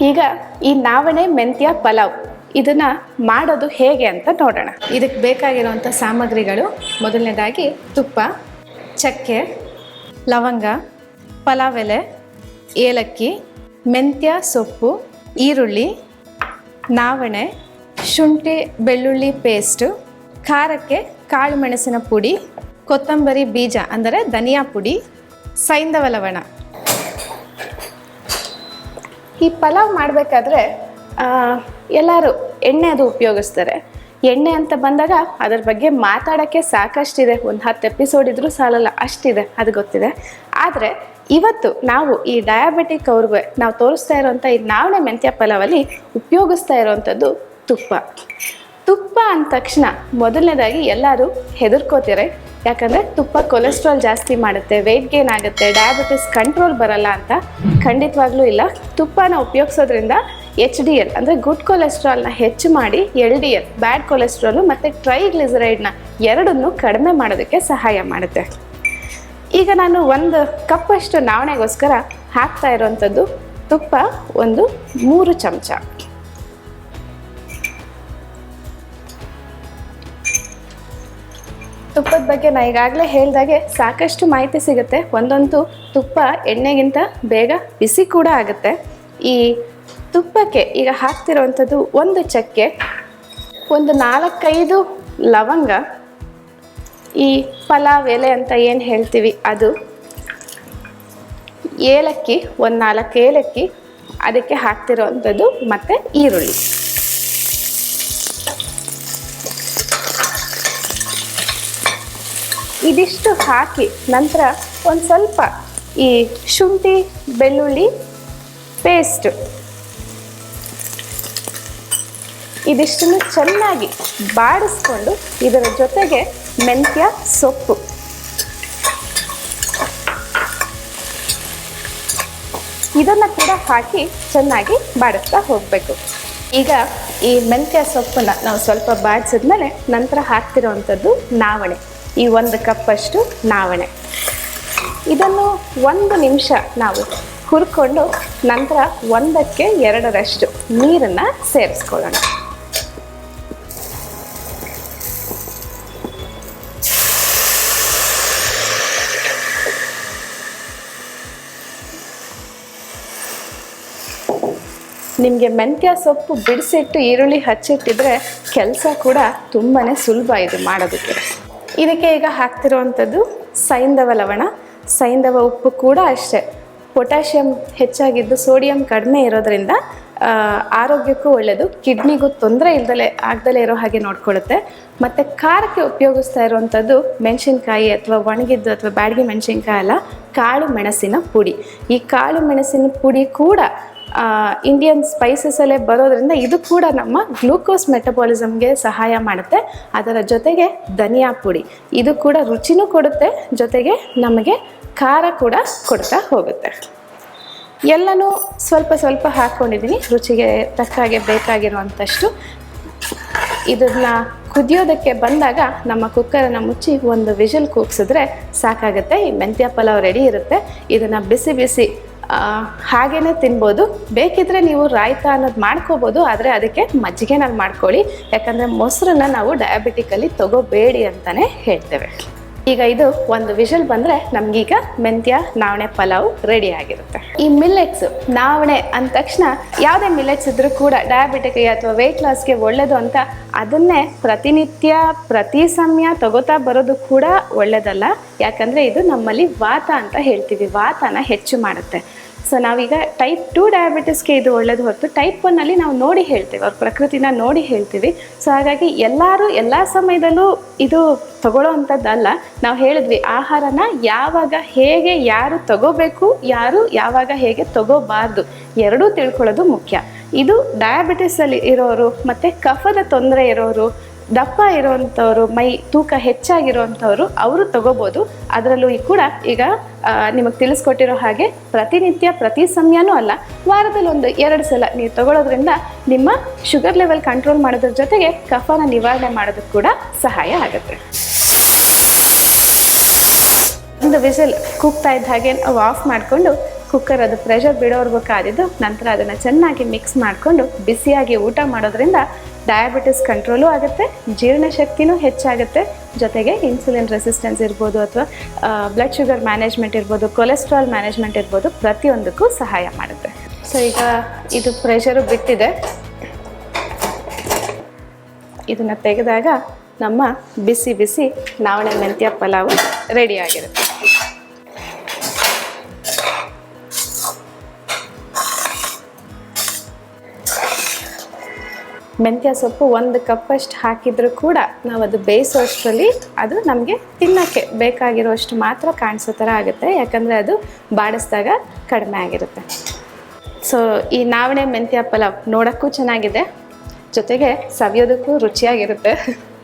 ಈಗ ಈ ನಾವಣೆ ಮೆಂತ್ಯ ಪಲಾವ್ ಇದನ್ನ ಮಾಡೋದು ಹೇಗೆ ಅಂತ ನೋಡೋಣ. ಇದಕ್ಕೆ ಬೇಕಾಗಿರುವಂಥ ಸಾಮಗ್ರಿಗಳು ಮೊದಲನೇದಾಗಿ ತುಪ್ಪ, ಚಕ್ಕೆ, ಲವಂಗ ಪಲಾವ್ ಎಲೆ ಏಲಕ್ಕಿ, ಮೆಂತ್ಯ ಸೊಪ್ಪು, ಈರುಳ್ಳಿ, ನಾವಣೆ, ಶುಂಠಿ, ಬೆಳ್ಳುಳ್ಳಿ ಪೇಸ್ಟು ಖಾರಕ್ಕೆ ಕಾಳು ಮೆಣಸಿನ ಪುಡಿ, ಕೊತ್ತಂಬರಿ ಬೀಜ ಅಂದರೆ ಧನಿಯಾ ಪುಡಿ, ಸೈಂಧವ ಲವಣ. ಈ ಪಲಾವ್ ಮಾಡಬೇಕಾದ್ರೆ ಎಲ್ಲರೂ ಎಣ್ಣೆ ಅದು ಉಪಯೋಗಿಸ್ತಾರೆ. ಎಣ್ಣೆ ಅಂತ ಬಂದಾಗ ಅದ್ರ ಬಗ್ಗೆ ಮಾತಾಡೋಕ್ಕೆ ಸಾಕಷ್ಟಿದೆ. ಒಂದು ಹತ್ತು ಎಪಿಸೋಡ್ ಇದ್ರೂ ಸಾಲಲ್ಲ, ಅಷ್ಟಿದೆ, ಅದು ಗೊತ್ತಿದೆ. ಆದರೆ ಇವತ್ತು ನಾವು ಈ ಡಯಾಬಿಟಿಕ್ ಅವ್ರಿಗೆ ನಾವು ತೋರಿಸ್ತಾ ಇರೋವಂಥ ಈ ನಾವಣೆ ಮೆಂತ್ಯ ಪಲಾವಲ್ಲಿ ಉಪಯೋಗಿಸ್ತಾ ಇರೋವಂಥದ್ದು ತುಪ್ಪ. ತುಪ್ಪ ಅಂದ ತಕ್ಷಣ ಮೊದಲನೇದಾಗಿ ಎಲ್ಲರೂ ಹೆದರ್ಕೋತಾರೆ. ಯಾಕಂದರೆ ತುಪ್ಪ ಕೊಲೆಸ್ಟ್ರಾಲ್ ಜಾಸ್ತಿ ಮಾಡುತ್ತೆ ವೆಯ್ಟ್ ಗೇನ್ ಆಗುತ್ತೆ ಡಯಾಬಿಟಿಸ್ ಕಂಟ್ರೋಲ್ ಬರಲ್ಲ ಅಂತ ಖಂಡಿತವಾಗ್ಲೂ ಇಲ್ಲ. ತುಪ್ಪನ ಉಪಯೋಗಿಸೋದ್ರಿಂದ ಎಚ್ ಡಿ ಎಲ್ ಅಂದರೆ ಗುಡ್ ಕೊಲೆಸ್ಟ್ರಾಲ್ನ ಹೆಚ್ಚು ಮಾಡಿ L D L bad cholesterol ಮತ್ತು ಟ್ರೈಗ್ಲಿಸರೈಡ್ನ ಎರಡನ್ನೂ ಕಡಿಮೆ ಮಾಡೋದಕ್ಕೆ ಸಹಾಯ ಮಾಡುತ್ತೆ. ಈಗ ನಾನು ಒಂದು ಕಪ್ಪಷ್ಟು ನಾವಣೆಗೋಸ್ಕರ ಹಾಕ್ತಾ ಇರೋವಂಥದ್ದು ತುಪ್ಪ ಒಂದು ಮೂರು ಚಮಚ. ತುಪ್ಪದ ಬಗ್ಗೆ ನಾ ಈಗಾಗಲೇ ಹೇಳಿದಾಗೆ ಸಾಕಷ್ಟು ಮಾಹಿತಿ ಸಿಗುತ್ತೆ. ಒಂದೊಂದು ತುಪ್ಪ ಎಣ್ಣೆಗಿಂತ ಬೇಗ ಬಿಸಿ ಕೂಡ ಆಗುತ್ತೆ. ಈ ತುಪ್ಪಕ್ಕೆ ಈಗ ಹಾಕ್ತಿರೋವಂಥದ್ದು ಒಂದು ಚಕ್ಕೆ, ಒಂದು ನಾಲ್ಕೈದು ಲವಂಗ, ಈ ಪಲಾವ್ ಎಲೆ ಅಂತ ಏನು ಹೇಳ್ತೀವಿ ಅದು, ಏಲಕ್ಕಿ, ಒಂದು ನಾಲ್ಕು ಏಲಕ್ಕಿ, ಅದಕ್ಕೆ ಹಾಕ್ತಿರೋವಂಥದ್ದು ಮತ್ತು ಈರುಳ್ಳಿ. ಇದಿಷ್ಟು ಹಾಕಿ ನಂತರ ಒಂದು ಸ್ವಲ್ಪ ಈ ಶುಂಠಿ, ಬೆಳ್ಳುಳ್ಳಿ ಪೇಸ್ಟ್ ಇದಿಷ್ಟನ್ನು ಚೆನ್ನಾಗಿ ಬಾಡಿಸ್ಕೊಂಡು ಇದರ ಜೊತೆಗೆ ಮೆಂತ್ಯ ಸೊಪ್ಪು. ಇದನ್ನು ಕೂಡ ಹಾಕಿ ಚೆನ್ನಾಗಿ ಬಾಡಿಸ್ತಾ ಹೋಗಬೇಕು. ಈಗ ಈ ಮೆಂತ್ಯ ಸೊಪ್ಪನ್ನ ನಾವು ಸ್ವಲ್ಪ ಬಾಡಿಸಿದ್ಮೇಲೆ ನಂತರ ಹಾಕ್ತಿರೋವಂಥದ್ದು ನಾವಣೆ. ಈ ಒಂದು ಕಪ್ಪಷ್ಟು ನಾವಣೆ. ಇದನ್ನು ಒಂದು ನಿಮಿಷ ನಾವು ಹುರ್ಕೊಂಡು ನಂತರ ಒಂದಕ್ಕೆ ಎರಡರಷ್ಟು ನೀರನ್ನು ಸೇರಿಸ್ಕೊಳ್ಳೋಣ. ನಿಮಗೆ ಮೆಂತ್ಯ ಸೊಪ್ಪು ಬಿಡಿಸಿಟ್ಟು ಈರುಳ್ಳಿ ಹಚ್ಚಿಟ್ಟಿದ್ರೆ ಕೆಲಸ ಕೂಡ ತುಂಬಾ ಸುಲಭ ಇದು ಮಾಡೋದಕ್ಕೆ. ಇದಕ್ಕೆ ಈಗ ಹಾಕ್ತಿರುವಂಥದ್ದು ಸೈಂಧವ ಲವಣ. ಸೈಂಧವ ಉಪ್ಪು ಕೂಡ ಅಷ್ಟೇ. ಪೊಟ್ಯಾಷಿಯಮ್ ಹೆಚ್ಚಾಗಿದ್ದು ಸೋಡಿಯಂ ಕಡಿಮೆ ಇರೋದ್ರಿಂದ ಆರೋಗ್ಯಕ್ಕೂ ಒಳ್ಳೆಯದು ಕಿಡ್ನಿಗೂ ತೊಂದರೆ ಇಲ್ದಲೆ, ಆಗ್ದಲೇ ಇರೋ ಹಾಗೆ ನೋಡ್ಕೊಳ್ಳುತ್ತೆ. ಮತ್ತು ಖಾರಕ್ಕೆ ಉಪಯೋಗಿಸ್ತಾ ಇರುವಂಥದ್ದು ಮೆಣಸಿನ್ಕಾಯಿ ಅಥವಾ ಒಣಗಿದ್ದು ಅಥವಾ ಬ್ಯಾಡಗಿ ಮೆಣಸಿನ್ಕಾಯಿ ಅಲ್ಲ, ಕಾಳು ಮೆಣಸಿನ ಪುಡಿ. ಈ ಕಾಳು ಮೆಣಸಿನ ಪುಡಿ ಕೂಡ ಇಂಡಿಯನ್ ಸ್ಪೈಸಸಲ್ಲೇ ಬರೋದ್ರಿಂದ ಇದು ಕೂಡ ನಮ್ಮ ಗ್ಲೂಕೋಸ್ ಮೆಟಬಾಲಿಸಮ್ಗೆ ಸಹಾಯ ಮಾಡುತ್ತೆ. ಅದರ ಜೊತೆಗೆ ಧನಿಯಾ ಪುಡಿ. ಇದು ಕೂಡ ರುಚಿನೂ ಕೊಡುತ್ತೆ, ಜೊತೆಗೆ ನಮಗೆ ಖಾರ ಕೂಡ ಕೊಡ್ತಾ ಹೋಗುತ್ತೆ. ಎಲ್ಲನೂ ಸ್ವಲ್ಪ ಸ್ವಲ್ಪ ಹಾಕ್ಕೊಂಡಿದ್ದೀನಿ ರುಚಿಗೆ ತಕ್ಕ ಹಾಗೆ ಬೇಕಾಗಿರುವಂಥಷ್ಟು. ಇದನ್ನ ಕುದಿಯೋದಕ್ಕೆ ಬಂದಾಗ ನಮ್ಮ ಕುಕ್ಕರನ್ನು ಮುಚ್ಚಿ ಒಂದು ವಿಷಲ್ ಕೂಗ್ಸಿದ್ರೆ ಸಾಕಾಗುತ್ತೆ. ಈ ಮೆಂತ್ಯ ಪಲಾವ್ ರೆಡಿ ಇರುತ್ತೆ. ಇದನ್ನು ಬಿಸಿ ಬಿಸಿ ಆ, ಹಾಗೇನೆ ತಿನ್ಬೋದು. ಬೇಕಿದ್ರೆ ನೀವು ರಾಯ್ತ ಅನ್ನೋದು ಮಾಡ್ಕೋಬೋದು ಆದರೆ ಅದಕ್ಕೆ ಮಜ್ಜಿಗೆನಲ್ಲಿ ಮಾಡ್ಕೊಳ್ಳಿ. ಯಾಕಂದರೆ ಮೊಸರನ್ನ ನಾವು ಡಯಾಬಿಟಿಕಲ್ಲಿ ತಗೋಬೇಡಿ ಅಂತಲೇ ಹೇಳ್ತೇವೆ. ಈಗ ಇದು ಒಂದು ವಿಷಲ್ ಬಂದರೆ ನಮಗೀಗ ಮೆಂತ್ಯ ನಾವಣೆ ಪಲಾವ್ ರೆಡಿ ಆಗಿರುತ್ತೆ. ಈ ಮಿಲ್ಲೆಟ್ಸ್ ನಾವಣೆ ಅಂದ ತಕ್ಷಣ ಯಾವುದೇ ಮಿಲ್ಲೆಟ್ಸ್ ಇದ್ರೂ ಕೂಡ ಡಯಾಬಿಟಿಕ್ಗೆ ಅಥವಾ ವೆಯ್ಟ್ ಲಾಸ್ಗೆ ಒಳ್ಳೆಯದು ಅಂತ ಅದನ್ನೇ ಪ್ರತಿನಿತ್ಯ ಪ್ರತಿ ಸಮಯ ತಗೋತಾ ಬರೋದು ಕೂಡ ಒಳ್ಳೆಯದಲ್ಲ ಯಾಕಂದರೆ ಇದು ನಮ್ಮಲ್ಲಿ ವಾತ ಅಂತ ಹೇಳ್ತೀವಿ. ವಾತನ ಹೆಚ್ಚು ಮಾಡುತ್ತೆ. ಸೊ ನಾವೀಗ ಟೈಪ್ ಟು ಡಯಾಬಿಟಿಸ್ಗೆ ಇದು ಒಳ್ಳೇದು ಹೊರತು ಟೈಪ್ ಒನ್ನಲ್ಲಿ ನಾವು ನೋಡಿ ಹೇಳ್ತೀವಿ, ಅವ್ರ ಪ್ರಕೃತಿನ ನೋಡಿ ಹೇಳ್ತೀವಿ. ಸೊ ಹಾಗಾಗಿ ಎಲ್ಲರೂ ಎಲ್ಲ ಸಮಯದಲ್ಲೂ ಇದು ತಗೊಳ್ಳೋ ಅಂಥದ್ದಲ್ಲ ನಾವು ಹೇಳಿದ್ವಿ ಆಹಾರನ ಯಾವಾಗ ಹೇಗೆ ಯಾರು ತಗೋಬೇಕು, ಯಾರು ಯಾವಾಗ ಹೇಗೆ ತಗೋಬಾರ್ದು, ಎರಡೂ ತಿಳ್ಕೊಳ್ಳೋದು ಮುಖ್ಯ. ಇದು ಡಯಾಬಿಟಿಸಲ್ಲಿ ಇರೋರು ಮತ್ತು ಕಫದ ತೊಂದರೆ ಇರೋರು ದಪ್ಪ ಇರುವಂಥವ್ರು, ಮೈ ತೂಕ ಹೆಚ್ಚಾಗಿರುವಂಥವ್ರು ಅವರು ತಗೋಬೋದು. ಅದರಲ್ಲೂ ಕೂಡ ಈಗ ನಿಮಗೆ ತಿಳಿಸ್ಕೊಟ್ಟಿರೋ ಹಾಗೆ ಪ್ರತಿನಿತ್ಯ, ಪ್ರತಿ ಸಮಯನೂ ಅಲ್ಲ, ವಾರದಲ್ಲಿ ಒಂದು ಎರಡು ಸಲ ನೀವು ತಗೊಳ್ಳೋದ್ರಿಂದ ನಿಮ್ಮ ಶುಗರ್ ಲೆವೆಲ್ ಕಂಟ್ರೋಲ್ ಮಾಡೋದ್ರ ಜೊತೆಗೆ ಕಫನ ನಿವಾರಣೆ ಮಾಡೋದಕ್ಕೆ ಕೂಡ ಸಹಾಯ ಆಗುತ್ತೆ. ಒಂದು ವಿಸಿಲ್ ಕೂಗ್ತಾ ಇದ್ದ ಹಾಗೆ ನಾವು ಆಫ್ ಮಾಡಿಕೊಂಡು ಕುಕ್ಕರ್ ಅದು ಪ್ರೆಷರ್ ಬಿಡೋವರೆಗೂ ಕಾದಿದ್ದು ನಂತರ ಅದನ್ನು ಚೆನ್ನಾಗಿ ಮಿಕ್ಸ್ ಮಾಡಿಕೊಂಡು ಬಿಸಿಯಾಗಿ ಊಟ ಮಾಡೋದ್ರಿಂದ ಡಯಾಬಿಟಿಸ್ ಕಂಟ್ರೋಲು ಆಗುತ್ತೆ ಜೀರ್ಣಶಕ್ತಿನೂ ಹೆಚ್ಚಾಗುತ್ತೆ, ಜೊತೆಗೆ ಇನ್ಸುಲಿನ್ ರೆಸಿಸ್ಟೆನ್ಸ್ ಇರ್ಬೋದು ಅಥವಾ ಬ್ಲಡ್ ಶುಗರ್ ಮ್ಯಾನೇಜ್ಮೆಂಟ್ ಇರ್ಬೋದು ಕೊಲೆಸ್ಟ್ರಾಲ್ ಮ್ಯಾನೇಜ್ಮೆಂಟ್ ಇರ್ಬೋದು, ಪ್ರತಿಯೊಂದಕ್ಕೂ ಸಹಾಯ ಮಾಡುತ್ತೆ. ಸೊ ಈಗ ಇದು ಪ್ರೆಷರು ಬಿಟ್ಟಿದೆ. ಇದನ್ನು ತೆಗೆದಾಗ ನಮ್ಮ ಬಿಸಿ ಬಿಸಿ ನಾವಣೆ ಮೆಂತ್ಯ ಪಲಾವು ರೆಡಿ ಮೆಂತ್ಯ ಸೊಪ್ಪು ಒಂದು ಕಪ್ಪಷ್ಟು ಹಾಕಿದರೂ ಕೂಡ ನಾವು ಅದು ಬೇಯಿಸೋಷ್ಟರಲ್ಲಿ ಅದು ನಮಗೆ ತಿನ್ನೋಕ್ಕೆ ಬೇಕಾಗಿರೋಷ್ಟು ಮಾತ್ರ ಕಾಣಿಸೋ ಥರ ಆಗುತ್ತೆ. ಯಾಕಂದರೆ ಅದು ಬಾಡಿಸಿದಾಗ ಕಡಿಮೆ ಆಗಿರುತ್ತೆ. ಸೊ ಈ ನಾವಣೆ ಮೆಂತ್ಯ ಪಲಾವ್ ನೋಡೋಕ್ಕೂ ಚೆನ್ನಾಗಿದೆ. ಜೊತೆಗೆ ಸವಿಯೋದಕ್ಕೂ ರುಚಿಯಾಗಿರುತ್ತೆ.